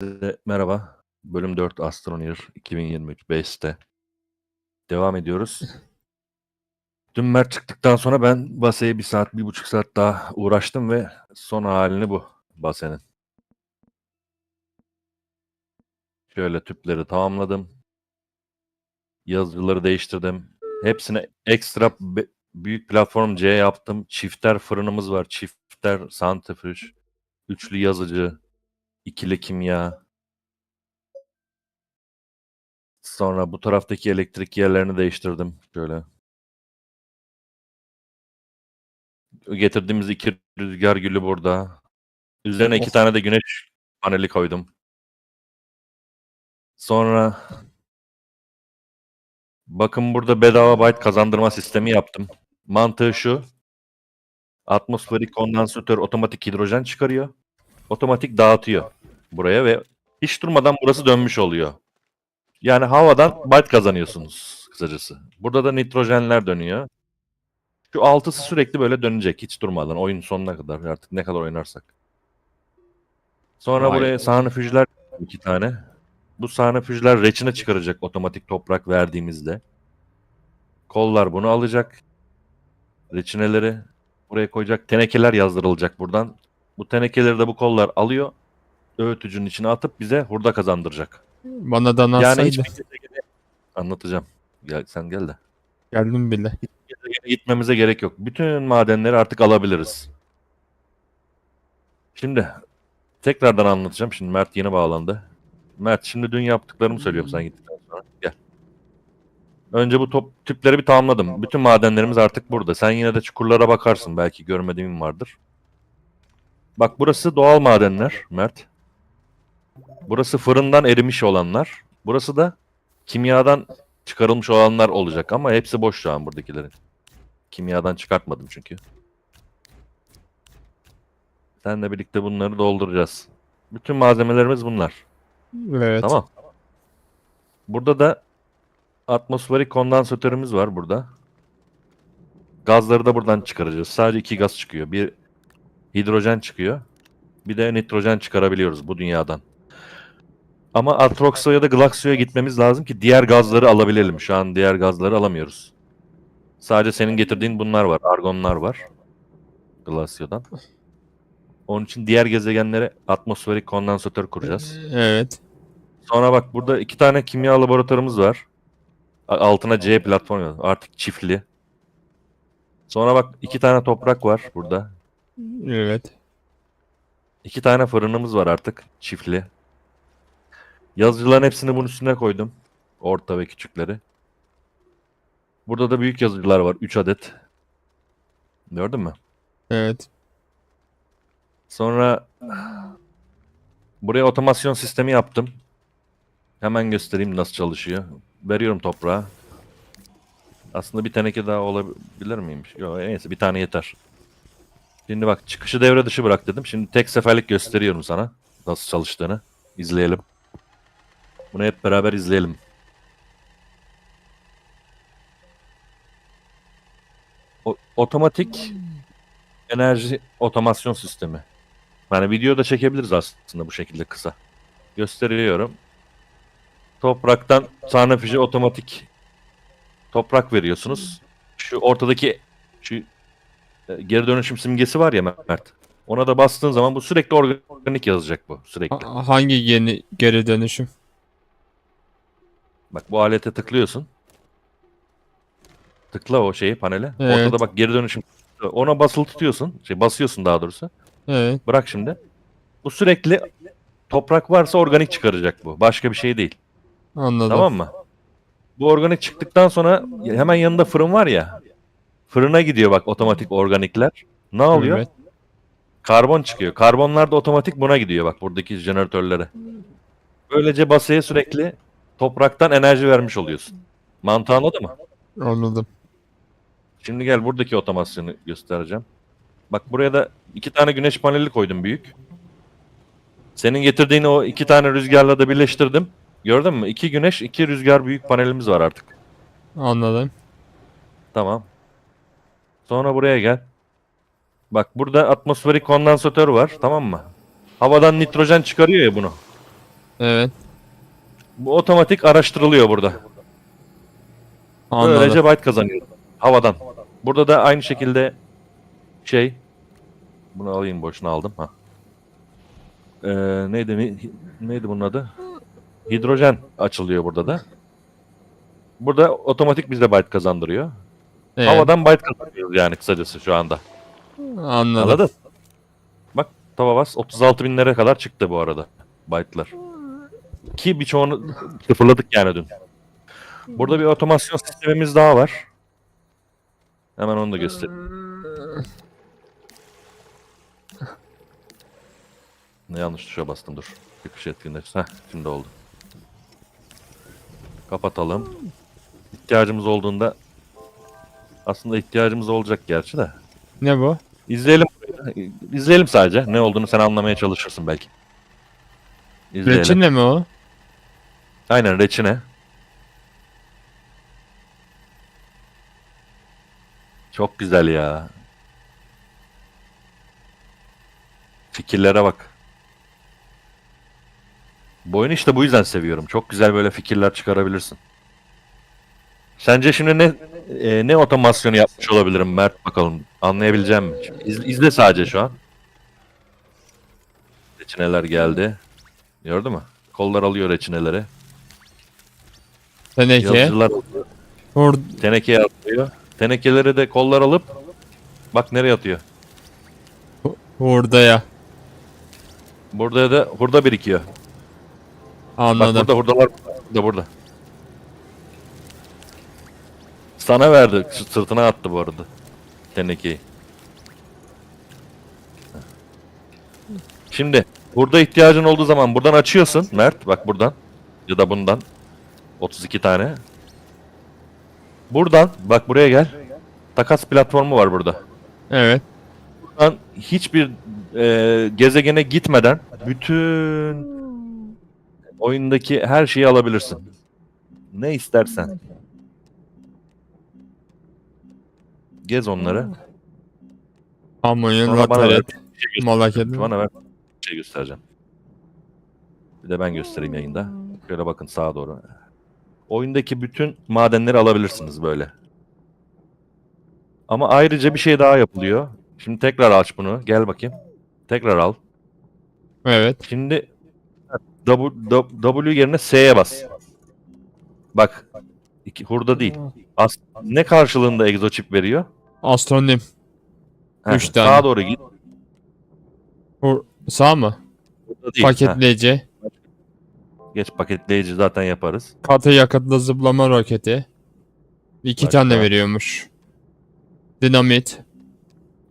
Herkese merhaba. Bölüm 4 Astroneer 2023 Base'te devam ediyoruz. Dün Mert çıktıktan sonra ben Base'ye bir saat, bir buçuk saat daha uğraştım ve son halini bu Base'nin. Şöyle tüpleri tamamladım. Yazıları değiştirdim. Hepsine ekstra büyük platform C yaptım. Çifter fırınımız var. Çifter santrifüj. Üçlü yazıcı. İkili kimya. Sonra bu taraftaki elektrik yerlerini değiştirdim. Şöyle. Getirdiğimiz iki rüzgar gülü burada. Üzerine iki tane de güneş paneli koydum. Sonra bakın burada bedava byte kazandırma sistemi yaptım. Mantığı şu. Atmosferik kondansatör otomatik hidrojen çıkarıyor. Otomatik dağıtıyor buraya ve hiç durmadan burası dönmüş oluyor. Yani havadan byte kazanıyorsunuz kısacası. Burada da nitrojenler dönüyor. Şu altısı sürekli böyle dönecek hiç durmadan oyun sonuna kadar artık ne kadar oynarsak. Sonra Vay. buraya sahnefüjler iki tane. Bu sahnefüjler reçine çıkaracak otomatik toprak verdiğimizde. Kollar bunu alacak. Reçineleri buraya koyacak. Tenekeler yazdırılacak buradan. Bu tenekeleri de bu kollar alıyor. Öğütücünün içine atıp bize hurda kazandıracak. Bana da Yani anlatsaydı. hiçbir gezegene anlatacağım. Gel sen gel de. Geldim bile. Gezegene gitmemize gerek yok. Bütün madenleri artık alabiliriz. Şimdi tekrardan anlatacağım. Şimdi Mert yeni bağlandı. Mert şimdi dün yaptıklarımı söylüyorum sen gittikten sonra. Gel. Önce bu top tüpleri bir tamamladım. Bütün madenlerimiz artık burada. Sen yine de çukurlara bakarsın. Belki görmediğim vardır. Bak burası doğal madenler Mert. Burası fırından erimiş olanlar. Burası da kimyadan çıkarılmış olanlar olacak ama hepsi boş şu an buradakilerin. Kimyadan çıkartmadım çünkü. Seninle birlikte bunları dolduracağız. Bütün malzemelerimiz bunlar. Evet. Tamam. Burada da atmosferik kondansatörümüz var burada. Gazları da buradan çıkaracağız. Sadece iki gaz çıkıyor. Bir hidrojen çıkıyor. Bir de nitrojen çıkarabiliyoruz bu dünyadan. Ama Atrox'a ya da Glaxio'ya gitmemiz lazım ki diğer gazları alabilelim. Şu an diğer gazları alamıyoruz. Sadece senin getirdiğin bunlar var. Argonlar var. Glacio'dan. Onun için diğer gezegenlere atmosferik kondansatör kuracağız. Evet. Sonra bak burada iki tane kimya laboratuvarımız var. Altına C platform yazıyor. Artık çiftli. Sonra bak iki tane toprak var burada. Evet. İki tane fırınımız var artık çiftli. Yazıcıların hepsini bunun üstüne koydum. Orta ve küçükleri. Burada da büyük yazıcılar var. 3 adet. Gördün mü? Evet. Sonra buraya otomasyon sistemi yaptım. Hemen göstereyim nasıl çalışıyor. Veriyorum toprağa. Aslında bir teneke daha olabilir miymiş? Yok neyse bir tane yeter. Şimdi bak çıkışı devre dışı bırak dedim. Şimdi tek seferlik gösteriyorum sana nasıl çalıştığını. İzleyelim. Bunu hep beraber izleyelim. O- otomatik enerji otomasyon sistemi. Yani video da çekebiliriz aslında bu şekilde kısa. Gösteriyorum. Topraktan sarnıfıcı otomatik toprak veriyorsunuz. Şu ortadaki şu e, geri dönüşüm simgesi var ya Mert. Ona da bastığın zaman bu sürekli organik yazacak bu sürekli. Ha- hangi yeni geri dönüşüm? Bak bu alete tıklıyorsun. Tıkla o şeyi panele. Evet. Ortada bak geri dönüşüm. Ona basılı tutuyorsun. Şey basıyorsun daha doğrusu. Evet. Bırak şimdi. Bu sürekli toprak varsa organik çıkaracak bu. Başka bir şey değil. Anladım. Tamam mı? Bu organik çıktıktan sonra hemen yanında fırın var ya. Fırına gidiyor bak otomatik organikler. Ne oluyor? Evet. Karbon çıkıyor. Karbonlar da otomatik buna gidiyor bak buradaki jeneratörlere. Böylece basaya sürekli topraktan enerji vermiş oluyorsun. Mantığı anladın mı? Anladım. Şimdi gel buradaki otomasyonu göstereceğim. Bak buraya da iki tane güneş paneli koydum büyük. Senin getirdiğin o iki tane rüzgarla da birleştirdim. Gördün mü? İki güneş, iki rüzgar büyük panelimiz var artık. Anladım. Tamam. Sonra buraya gel. Bak burada atmosferik kondansatör var. Tamam mı? Havadan nitrojen çıkarıyor ya bunu. Evet. Bu otomatik araştırılıyor burada. Anladım. Böylece byte kazanıyor. Havadan. Burada da aynı şekilde şey bunu alayım boşuna aldım ha. Ee, neydi ne- neydi bunun adı? Hidrojen açılıyor burada da. Burada otomatik bize byte kazandırıyor. Evet, Havadan byte kazanıyoruz yani kısacası şu anda. Anladım. Anladın? Bak Tavavas 36 binlere kadar çıktı bu arada byte'lar. Ki birçoğunu sıfırladık yani dün. Burada bir otomasyon sistemimiz daha var. Hemen onu da göstereyim. Ne yanlış tuşa bastım dur. Çıkış etkinleşti. Heh şimdi oldu. Kapatalım. İhtiyacımız olduğunda aslında ihtiyacımız olacak gerçi de. Ne bu? İzleyelim. İzleyelim sadece. Ne olduğunu sen anlamaya çalışırsın belki. İzleyelim. Reçinle mi o? Aynen reçine. Çok güzel ya. Fikirlere bak. Bu oyunu işte bu yüzden seviyorum. Çok güzel böyle fikirler çıkarabilirsin. Sence şimdi ne e, ne otomasyonu yapmış olabilirim Mert bakalım. Anlayabileceğim mi? Şimdi iz- izle sadece şu an. Reçineler geldi. Gördün mü? Kollar alıyor reçineleri. Teneke. Yazıcılar Hur tenekeye atıyor. Tenekeleri de kollar alıp bak nereye atıyor. hurdaya. Burada da hurda birikiyor. Bak Anladım. burada hurdalar burada burada. Sana verdi. Şu Sırtına attı bu arada. Tenekeyi. Şimdi burada ihtiyacın olduğu zaman buradan açıyorsun Mert. Bak buradan. Ya da bundan. 32 tane. Buradan bak buraya gel. Takas platformu var burada. Evet. Buradan hiçbir e, gezegene gitmeden bütün oyundaki her şeyi alabilirsin. Ne istersen. Gez onları. Amonyon, Sonra bana ver. Rataret, Bir şey göster-. Bana ver. Bir şey göstereceğim. Bir de ben göstereyim yayında. Şöyle bakın sağa doğru. Oyundaki bütün madenleri alabilirsiniz böyle. Ama ayrıca bir şey daha yapılıyor. Şimdi tekrar aç bunu. Gel bakayım. Tekrar al. Evet. Şimdi W, W- yerine S'ye bas. Bak. İki, hurda değil. As, ne karşılığında egzochip veriyor? Astronim. Heh, Üç tane. Sağa doğru git. Hur sağ mı? Hurda değil. Paketleyici. Geç paketleyici zaten yaparız. Katı yakıtlı zıplama roketi. İki Başka? tane veriyormuş. Dinamit.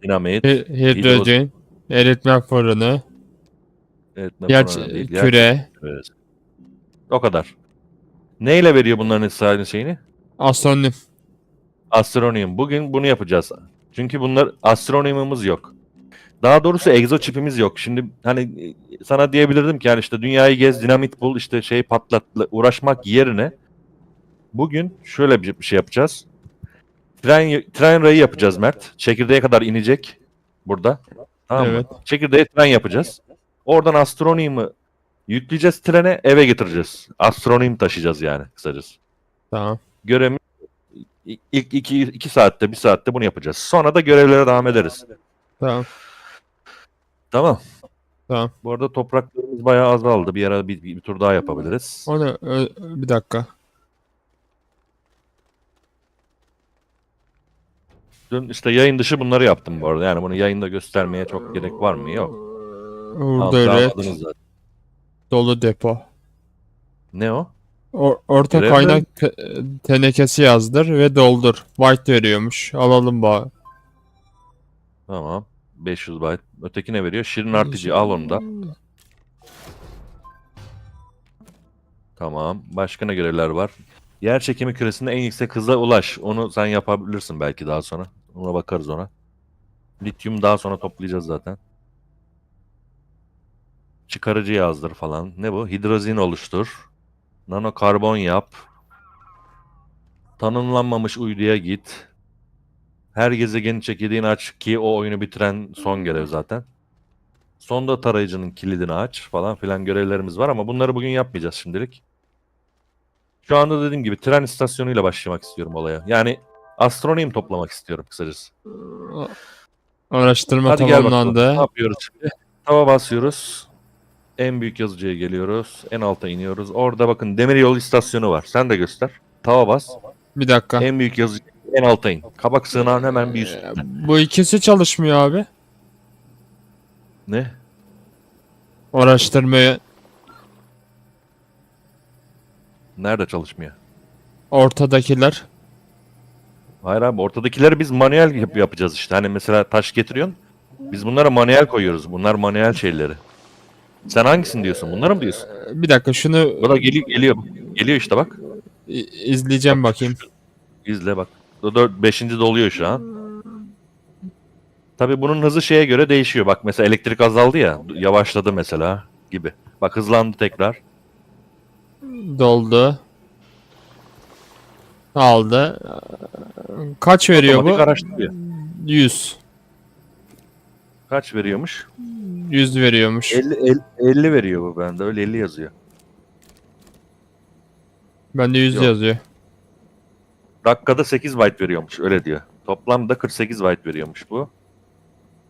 Dinamit. hi- Hidrojen. Eritme fırını. Evet, ne Yer değil, yer- küre. Evet. O kadar. Neyle veriyor bunların hepsi şeyini? Astronim. Astronomium. Bugün bunu yapacağız. Çünkü bunlar astronomimiz yok. Daha doğrusu egzoçipimiz yok. Şimdi hani e, sana diyebilirdim ki yani işte dünyayı gez, dinamit bul, işte şey patlatla uğraşmak yerine bugün şöyle bir şey yapacağız. Tren tren rayı yapacağız Mert. Çekirdeğe kadar inecek burada. Tamam mı? Evet. Çekirdeğe tren yapacağız. Oradan astronomium'u yükleyeceğiz trene eve getireceğiz. Astronomium taşıyacağız yani kısacası. Tamam. Görevimiz ilk ilk iki, iki saatte bir saatte bunu yapacağız. Sonra da görevlere devam ederiz. Tamam. Tamam. Tamam. Bu arada topraklarımız bayağı azaldı. Bir ara bir, bir tur daha yapabiliriz. Onu ö- bir dakika. Dün işte yayın dışı bunları yaptım bu arada. Yani bunu yayında göstermeye çok gerek var mı? Yok. Anladınız zaten. Dolu depo. Ne o? O- orta Görev kaynak te- tenekesi yazdır ve doldur. White veriyormuş. Alalım bu. Tamam. 500 byte. Öteki ne veriyor? Şirin artıcı al onu da. Tamam. Başka ne görevler var? Yer çekimi küresinde en yüksek hıza ulaş. Onu sen yapabilirsin belki daha sonra. Ona bakarız ona. Lityum daha sonra toplayacağız zaten. Çıkarıcı yazdır falan. Ne bu? Hidrozin oluştur. Nanokarbon yap. Tanımlanmamış uyduya git. Her gezegenin çekirdeğini aç ki o oyunu bitiren son görev zaten. Sonda tarayıcının kilidini aç falan filan görevlerimiz var ama bunları bugün yapmayacağız şimdilik. Şu anda dediğim gibi tren istasyonuyla başlamak istiyorum olaya. Yani astronomi toplamak istiyorum kısacası. Araştırma Hadi gel bakalım. Ne tamamlandı. yapıyoruz şimdi? Tava basıyoruz. En büyük yazıcıya geliyoruz. En alta iniyoruz. Orada bakın demiryolu istasyonu var. Sen de göster. Tava bas. Bir dakika. En büyük yazıcı en alta in. Kabak sığınağın hemen bir Ee, üstünde. Bu ikisi çalışmıyor abi. Ne? Araştırmaya Nerede çalışmıyor? ortadakiler. Hayır abi ortadakileri biz manuel yap- yapacağız işte. Hani mesela taş getiriyorsun. Biz bunlara manuel koyuyoruz. Bunlar manuel şeyleri. Sen hangisini diyorsun? Bunları mı diyorsun? Ee, Bir dakika şunu Bu da geliyor, geliyor. Geliyor işte bak. i- izleyeceğim bakayım. İzle bak. O da beşinci doluyor şu an. Tabii bunun hızı şeye göre değişiyor. Bak mesela elektrik azaldı ya. Yavaşladı mesela gibi. Bak hızlandı tekrar. Doldu. Aldı. Kaç veriyor Otomatik bu? araştırıyor. 100. Kaç veriyormuş? 100 veriyormuş. 50, 50, 50 veriyor bu bende. Öyle 50 yazıyor. Bende 100 Yok. yazıyor. Dakikada 8 byte veriyormuş. Öyle diyor. Toplamda 48 byte veriyormuş bu.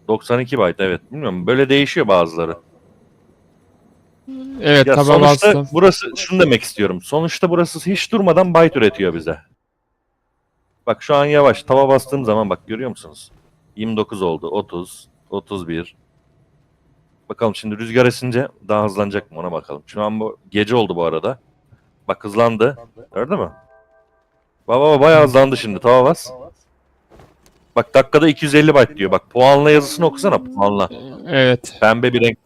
92 byte evet. Bilmiyorum. Böyle değişiyor bazıları. Evet Ya taba sonuçta bastım. burası şunu demek istiyorum. Sonuçta burası hiç durmadan byte üretiyor bize. Bak şu an yavaş. Tava bastığım zaman bak görüyor musunuz? 29 oldu. 30, 31. Bakalım şimdi rüzgar esince daha hızlanacak mı ona bakalım. Şu an bu gece oldu bu arada. Bak hızlandı. Gördün mü? Baba baba bayağı hızlandı şimdi. Tava bas. Bak dakikada 250 byte diyor. Bak puanla yazısını okusana puanla. Evet. Pembe bir renk.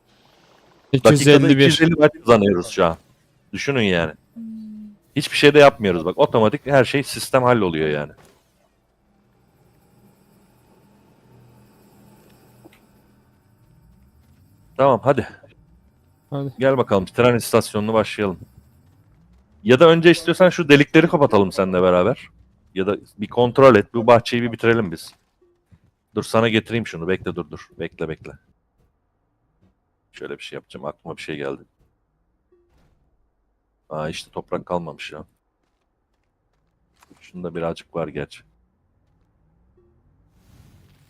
Dakikada 251. 250 byte hızlanıyoruz şu an. Düşünün yani. Hiçbir şey de yapmıyoruz bak. Otomatik her şey sistem halloluyor yani. Tamam hadi. Hadi. Gel bakalım tren istasyonunu başlayalım. Ya da önce istiyorsan şu delikleri kapatalım seninle beraber. Ya da bir kontrol et. Bu bahçeyi bir bitirelim biz. Dur sana getireyim şunu. Bekle dur dur. Bekle bekle. Şöyle bir şey yapacağım. Aklıma bir şey geldi. Aa işte toprak kalmamış ya. Şunda birazcık var gerçi.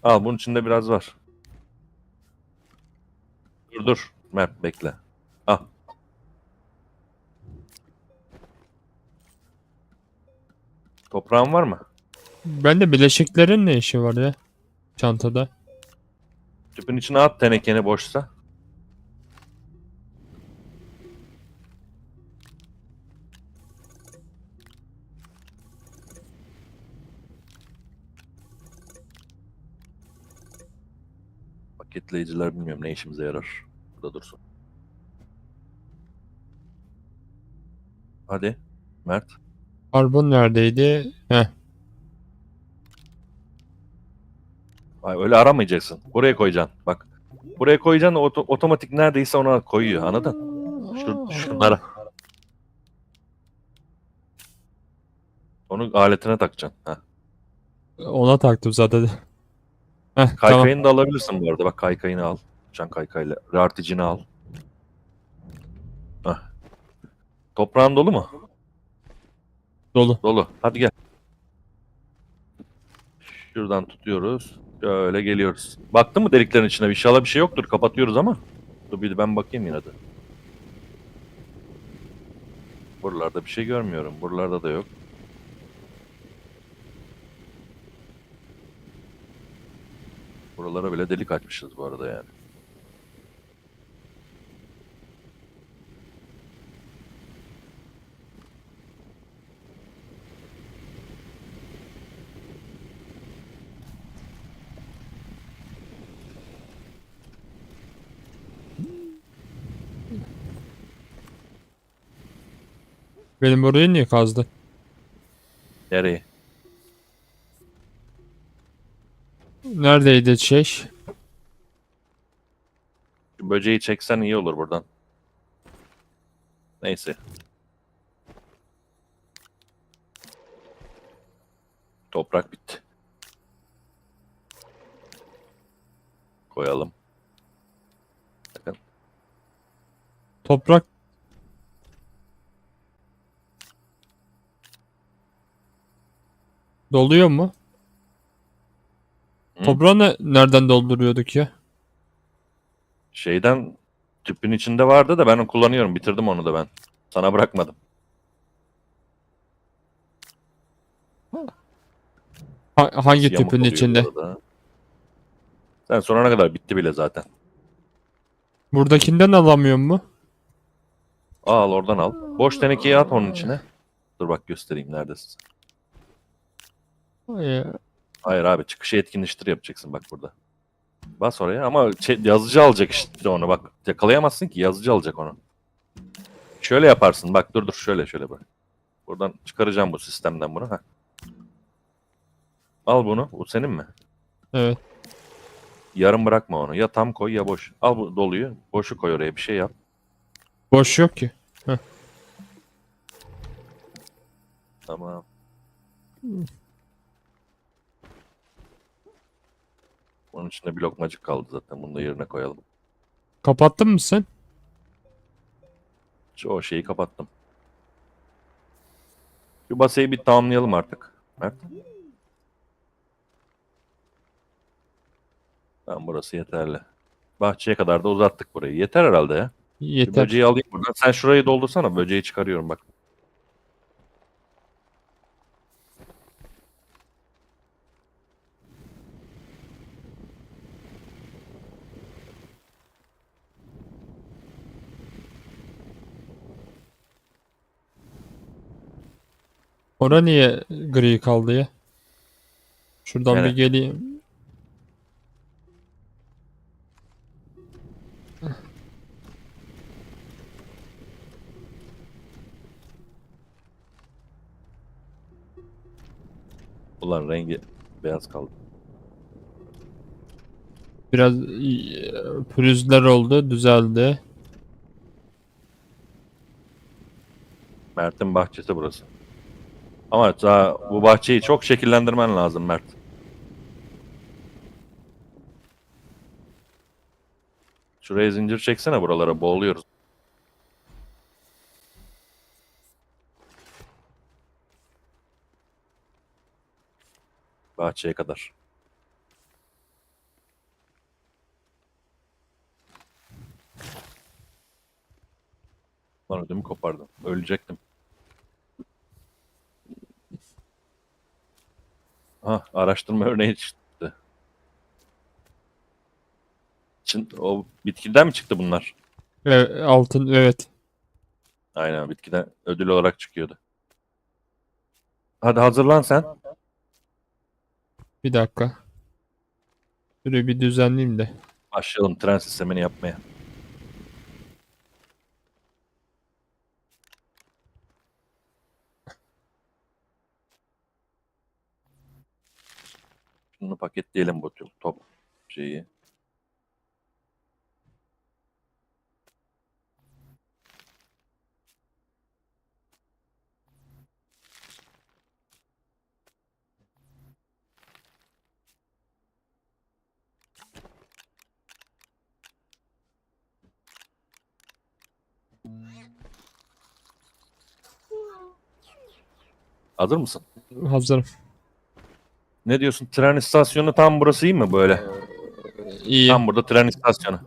Al bunun içinde biraz var. Dur dur. Mert bekle. Toprağın var mı? Bende bileşiklerin ne işi var ya? Çantada. Tüpün içine at tenekeni boşsa. Paketleyiciler bilmiyorum ne işimize yarar. Burada dursun. Hadi Mert. Karbon neredeydi? Heh. Ay, öyle aramayacaksın. Buraya koyacaksın. Bak. Buraya koyacaksın oto- otomatik neredeyse ona koyuyor. Anladın? Şu, şunlara. Onu aletine takacaksın. Heh. Ona taktım zaten. Heh, tamam. Kaykayını da alabilirsin bu arada. Bak kaykayını al. Uçan kaykayla. Rarticini al. Heh. Toprağın dolu mu? Dolu. Dolu. Hadi gel. Şuradan tutuyoruz. Şöyle geliyoruz. Baktın mı deliklerin içine? İnşallah bir şey yoktur. Kapatıyoruz ama. Dur bir de ben bakayım yine de. Buralarda bir şey görmüyorum. Buralarda da yok. Buralara bile delik açmışız bu arada yani. Benim burayı niye kazdı? Nereye? Neredeydi şey? Şu böceği çeksen iyi olur buradan. Neyse. Toprak bitti. Koyalım. Toprak Doluyor mu? Hı? Toprağı ne, nereden dolduruyorduk ya? Şeyden tüpün içinde vardı da ben onu kullanıyorum. Bitirdim onu da ben. Sana bırakmadım. Ha- hangi Yamuk tüpün oluyor içinde? bu arada. Sen sorana kadar bitti bile zaten. Buradakinden alamıyor mu? Al oradan al. Boş tenekeyi at onun içine. Dur bak göstereyim neredesin. Hayır abi çıkışı etkinleştir yapacaksın bak burada. Bas oraya ama şey, yazıcı alacak işte onu bak. Yakalayamazsın ki yazıcı alacak onu. Şöyle yaparsın bak dur dur şöyle şöyle bak. Buradan çıkaracağım bu sistemden bunu. Heh. Al bunu. Bu senin mi? Evet. Yarım bırakma onu. Ya tam koy ya boş. Al bu doluyu. Boşu koy oraya bir şey yap. Boş yok ki. Tamam. Onun içinde bir lokmacık kaldı zaten. Bunu da yerine koyalım. Kapattın mı sen? Çoğu şeyi kapattım. Şu basayı bir tamamlayalım artık. Mert. Tamam burası yeterli. Bahçeye kadar da uzattık burayı. Yeter herhalde ya. Yeter. böceği alayım buradan. Sen şurayı doldursana. Böceği çıkarıyorum bak. Ora niye gri kaldı ya? Şuradan Nere? bir geleyim. Ulan rengi beyaz kaldı. Biraz e, pürüzler oldu, düzeldi. Mert'in bahçesi burası. Ama daha bu bahçeyi çok şekillendirmen lazım Mert. Şuraya zincir çeksene buralara boğuluyoruz. Bahçeye kadar. Lan ödümü kopardım. Ölecektim. Ha, araştırma örneği çıktı. Çin, o bitkiden mi çıktı bunlar? Evet, altın evet. Aynen bitkiden ödül olarak çıkıyordu. Hadi hazırlan sen. Bir dakika. Şurayı bir düzenleyeyim de. Başlayalım tren sistemini yapmaya. Şunu paketleyelim bu top şeyi. Hazır mısın? Hazırım. Ne diyorsun? Tren istasyonu tam burası iyi mi böyle? İyi. Tam burada tren istasyonu.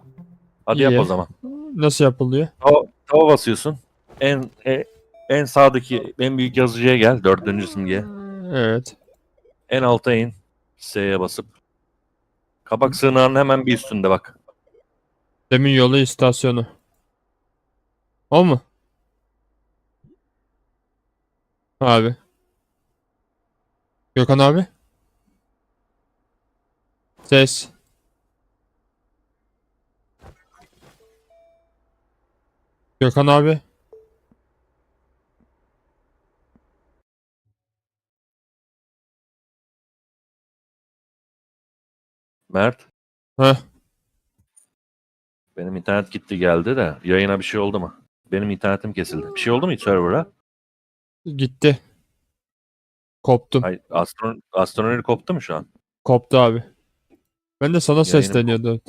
Hadi yap İyi. o zaman. Nasıl yapılıyor? Tava, tava basıyorsun. En e- en sağdaki en büyük yazıcıya gel. Dördüncü simgeye. Evet. En alta in. S'ye basıp. Kabak sığınağının hemen bir üstünde bak. Demin yolu istasyonu. O mu? Abi. Gökhan abi. Ses. Gökhan abi. Mert. Heh. Benim internet gitti geldi de yayına bir şey oldu mu? Benim internetim kesildi. Bir şey oldu mu hiç server'a? Gitti. Koptum. Hayır, astron astronomi koptu mu şu an? Koptu abi. Ben de sana Yayınım sesleniyordum.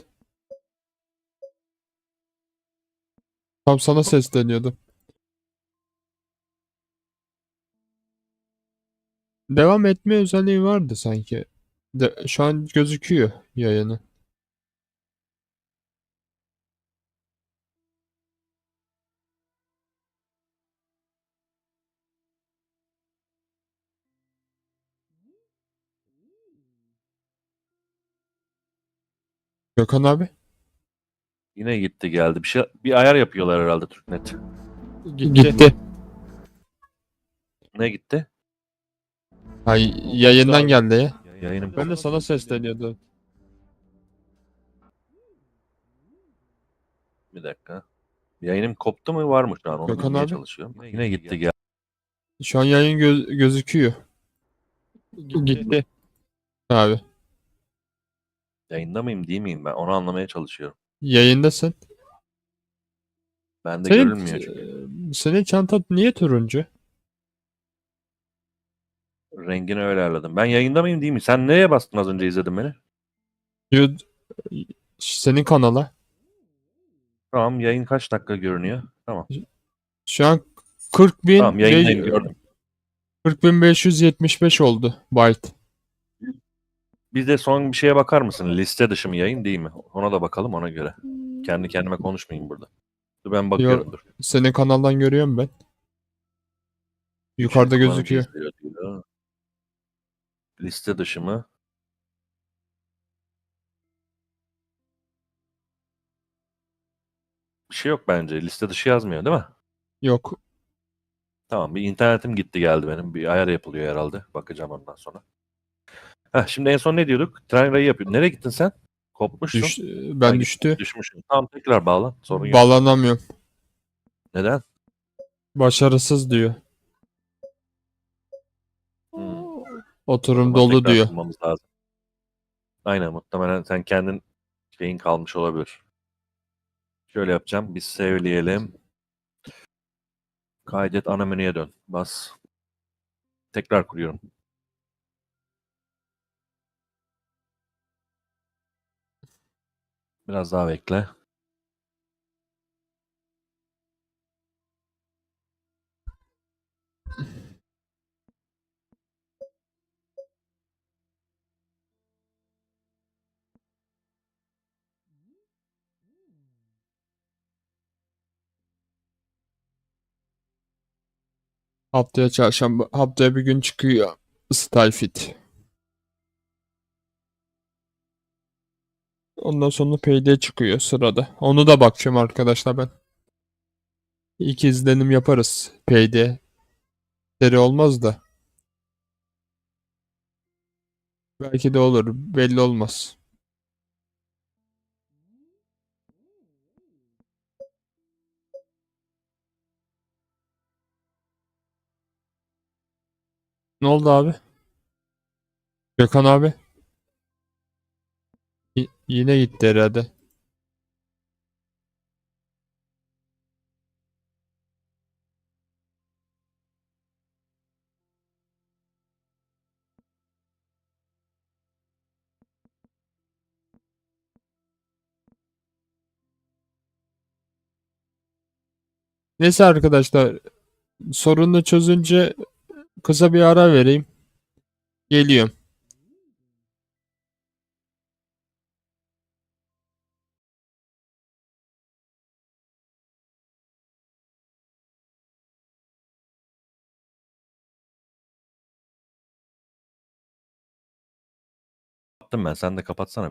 Tam sana sesleniyordum. Devam etme özelliği vardı sanki. De, şu an gözüküyor yayını. Gökhan abi Yine gitti geldi. Bir şey bir ayar yapıyorlar herhalde Türknet. gitti. Ne gitti? Ay, yayından geldi ya. Yayınım. Ben de sana sesleniyordum. Bir dakika. Yayınım koptu mu var mı şu an? Onu Gökhan abi. çalışıyorum. Yine gitti geldi. Şu an yayın gö- gözüküyor. Gitti. Abi. Yayında mıyım değil miyim ben? Onu anlamaya çalışıyorum. Yayındasın. Bende Senin, görülmüyor çünkü. senin çantan niye turuncu? Rengini öyle ayarladım. Ben yayında mıyım değil mi? Sen neye bastın az önce izledin beni? Senin kanala. Tamam yayın kaç dakika görünüyor? Tamam. Şu an 40 bin Tamam yayındayım gördüm. 40.575 oldu byte. Bir de son bir şeye bakar mısın? Liste dışı mı yayın değil mi? Ona da bakalım ona göre. Kendi kendime konuşmayayım burada. Dur ben bakıyorum dur. Senin kanaldan görüyorum ben. Yukarıda Kullanıcı gözüküyor. izliyor. Liste dışı mı? Bir şey yok bence. Liste dışı yazmıyor değil mi? Yok. Tamam bir internetim gitti geldi benim. Bir ayar yapılıyor herhalde. Bakacağım ondan sonra. Heh, şimdi en son ne diyorduk? Tren rayı yapıyor. Nereye gittin sen? Kopmuşsun. Düş, ben Ha, düştü. Düşmüşsün. Tamam tekrar bağlan. Sorun yok. Bağlanamıyorum. Neden? Başarısız diyor. Hmm. Oturum O zaman dolu diyor. lazım. Aynen muhtemelen sen kendin şeyin kalmış olabilir. Şöyle yapacağım. Biz sevleyelim. Kaydet ana menüye dön. Bas. Tekrar kuruyorum. Biraz daha bekle. Haftaya çarşamba. Haftaya bir gün çıkıyor. Stylefit. Ondan sonra PD çıkıyor sırada. Onu da bakacağım arkadaşlar ben. İlk izlenim yaparız. PD. Seri olmaz da. Belki de olur. Belli olmaz. Ne oldu abi? Gökhan abi? Yine gitti herhalde. Neyse arkadaşlar sorunu çözünce kısa bir ara vereyim. Geliyorum. Yaptım ben. Sen de kapatsana